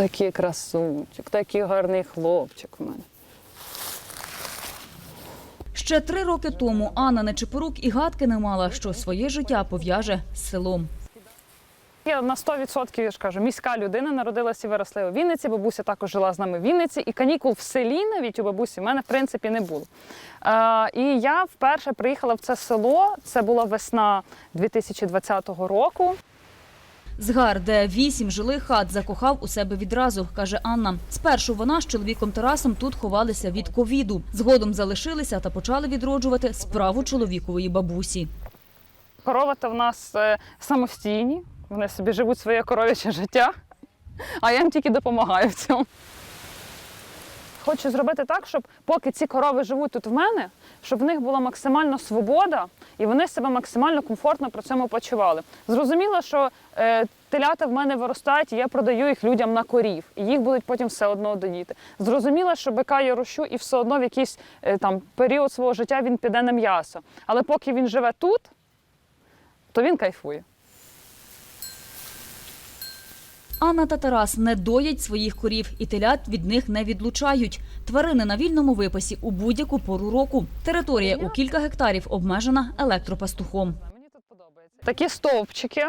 Такий красунчик, такий гарний хлопчик у мене. Ще три роки тому Анна Нечипорук і гадки не мала, що своє життя пов'яже з селом. Я на 100% я ж кажу, міська людина народилася і виросла у Вінниці. Бабуся також жила з нами в Вінниці, і канікул в селі навіть у бабусі в мене в принципі не було. Е, і я вперше приїхала в це село. Це була весна 2020 року. Згар, де вісім жилих хат закохав у себе відразу, каже Анна. Спершу вона з чоловіком Тарасом тут ховалися від ковіду. Згодом залишилися та почали відроджувати справу чоловікової бабусі. Корова то в нас е, самостійні, вони собі живуть своє коров'яче життя, а я їм тільки допомагаю в цьому. Хочу зробити так, щоб поки ці корови живуть тут в мене, щоб в них була максимальна свобода і вони себе максимально комфортно при цьому почували. Зрозуміло, що е, телята в мене виростають, і я продаю їх людям на корів, і їх будуть потім все одно доїти. Зрозуміло, що бика я рощу, і все одно в якийсь е, там період свого життя він піде на м'ясо. Але поки він живе тут, то він кайфує. Анна та Тарас не доять своїх корів і телят від них не відлучають. Тварини на вільному випасі у будь-яку пору року. Територія у кілька гектарів обмежена електропастухом. Такі стовпчики,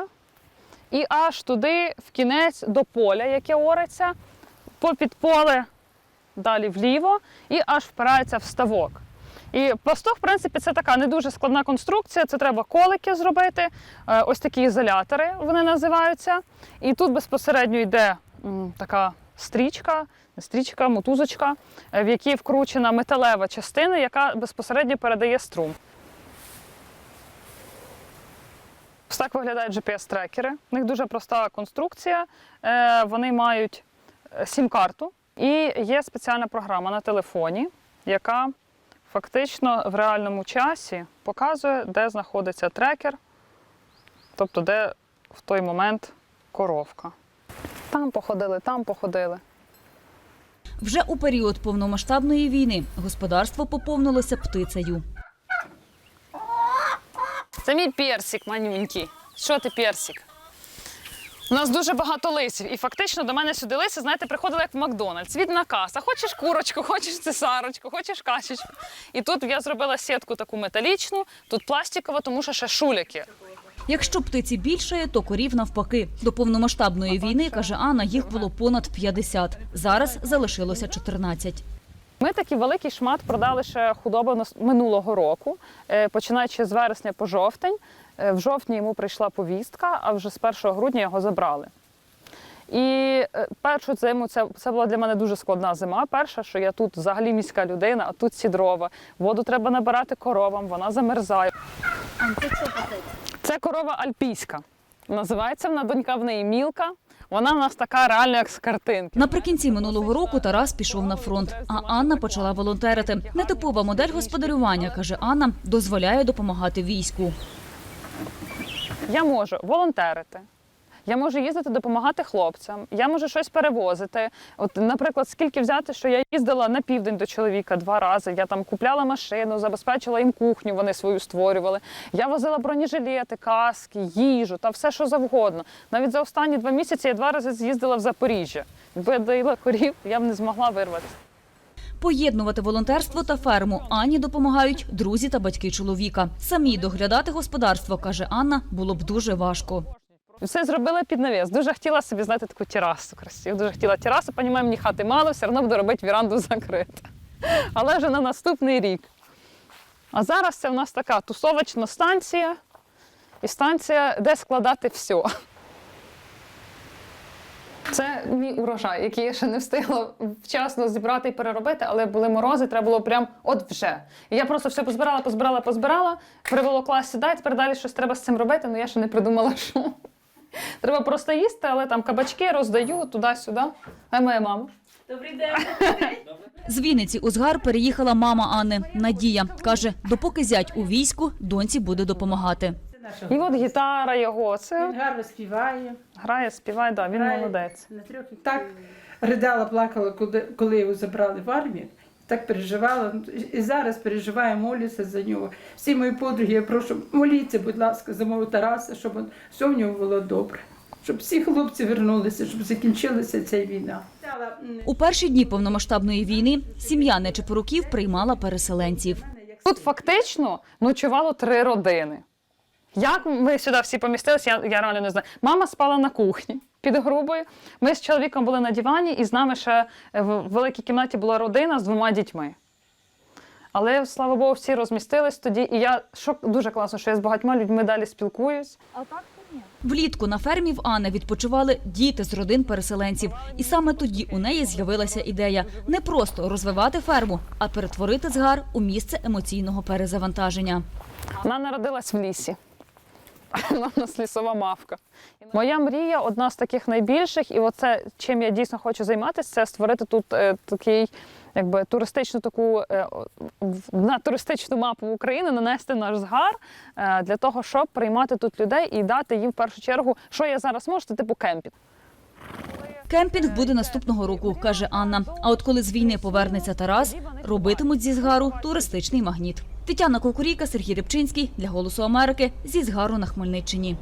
і аж туди, в кінець до поля, яке ориться, попід поле далі вліво, і аж впирається в ставок. І пастух, в принципі, це така не дуже складна конструкція. Це треба колики зробити. Е, Ось такі ізолятори вони називаються. І тут безпосередньо йде така стрічка, стрічка, мотузочка, е, в якій вкручена металева частина, яка безпосередньо передає струм. Ось так виглядають GPS-трекери. У них дуже проста конструкція. Е, Вони мають сім-карту і є спеціальна програма на телефоні, яка фактично в реальному часі показує, де знаходиться трекер, тобто де в той момент коровка. Там походили, там походили. Вже у період повномасштабної війни господарство поповнилося птицею. Це мій персик манюнький. Що ти персик? У нас дуже багато лисів, і фактично до мене сюди лиси, знаєте, приходили як в Макдональдс. Від наказ. А хочеш курочку, хочеш цесарочку, хочеш качечку. І тут я зробила сітку таку металічну, тут пластикова, тому що ще шуляки. Якщо птиці більшає, то корів навпаки. До повномасштабної війни, каже Анна, їх було понад 50. Зараз залишилося 14. Ми такий великий шмат продали ще худоби минулого року, е, починаючи з вересня по жовтень. Е, В жовтні йому прийшла повістка, а вже з 1 грудня його забрали. І е, першу зиму це, це була для мене дуже складна зима. Перша, що я тут взагалі міська людина, а тут сідрова. Воду треба набирати коровам, вона замерзає. Це корова альпійська. Називається вона донька в неї мілка. Вона в нас така реальна, як з картинки. Наприкінці минулого року Тарас пішов на фронт, а Анна почала волонтерити. Нетипова модель господарювання, каже Анна, дозволяє допомагати війську. Я можу волонтерити. Я можу їздити допомагати хлопцям, я можу щось перевозити. От, наприклад, скільки взяти, що я їздила на південь до чоловіка два рази. Я там купляла машину, забезпечила їм кухню, вони свою створювали. Я возила бронежилети, каски, їжу та все, що завгодно. Навіть за останні два місяці я два рази з'їздила в Запоріжжя. Якби доїла корів, я б не змогла вирватися. Поєднувати волонтерство та ферму Анні допомагають друзі та батьки чоловіка. Самі доглядати господарство, каже Анна, було б дуже важко. Все зробила під навіс. Дуже хотіла собі знати таку терасу красиву. Дуже хотіла терасу, понімаю, мені хати мало, все одно буду робити віранду закриту. Але вже на наступний рік. А зараз це в нас така тусовочна станція і станція, де складати все. Це мій урожай, який я ще не встигла вчасно зібрати і переробити, але були морози, треба було прям от вже. І я просто все позбирала, позбирала, позбирала, приволокла сюди, і тепер далі щось треба з цим робити, але я ще не придумала, що. Треба просто їсти, але там кабачки роздаю туди-сюди. А моя мама. З Вінниці у Згар переїхала мама Анни Надія. Каже, допоки зять у війську, доньці буде допомагати. І от гітара його. Це Він гарно співає. грає, співає, да, він грає молодець. На трьох. Так ридала, плакала, коли, коли його забрали в армію. Так переживала. І зараз переживаю, молюся за нього. Всі мої подруги, я прошу, моліться, будь ласка, за мого Тараса, щоб он- все в нього було добре. щоб всі хлопці вернулися, щоб закінчилася ця війна. У перші дні повномасштабної війни сім'я Нечепоруків приймала переселенців. Тут фактично ночувало три родини. Як ми сюди всі помістилися, я, я реально не знаю. Мама спала на кухні під грубою. Ми з чоловіком були на дивані, і з нами ще в великій кімнаті була родина з двома дітьми. Але слава Богу, всі розмістились тоді. І я що дуже класно, що я з багатьма людьми далі спілкуюсь. Влітку на фермі в Анни відпочивали діти з родин переселенців. І саме тоді у неї з'явилася ідея не просто розвивати ферму, а перетворити згар у місце емоційного перезавантаження. Вона народилась в лісі. Вона в нас лісова мавка. Моя мрія одна з таких найбільших, і оце чим я дійсно хочу займатися, це створити тут е, такий, якби туристичну таку е, в- на туристичну мапу України, нанести наш згар е, для того, щоб приймати тут людей і дати їм в першу чергу, що я зараз можу, це типу кемпінг. Кемпінг буде наступного року, каже Анна. А от коли з війни повернеться Тарас, робитимуть зі згару туристичний магніт. Тетяна Кукуріка, Сергій Рибчинський для Голосу Америки зі згару на Хмельниччині.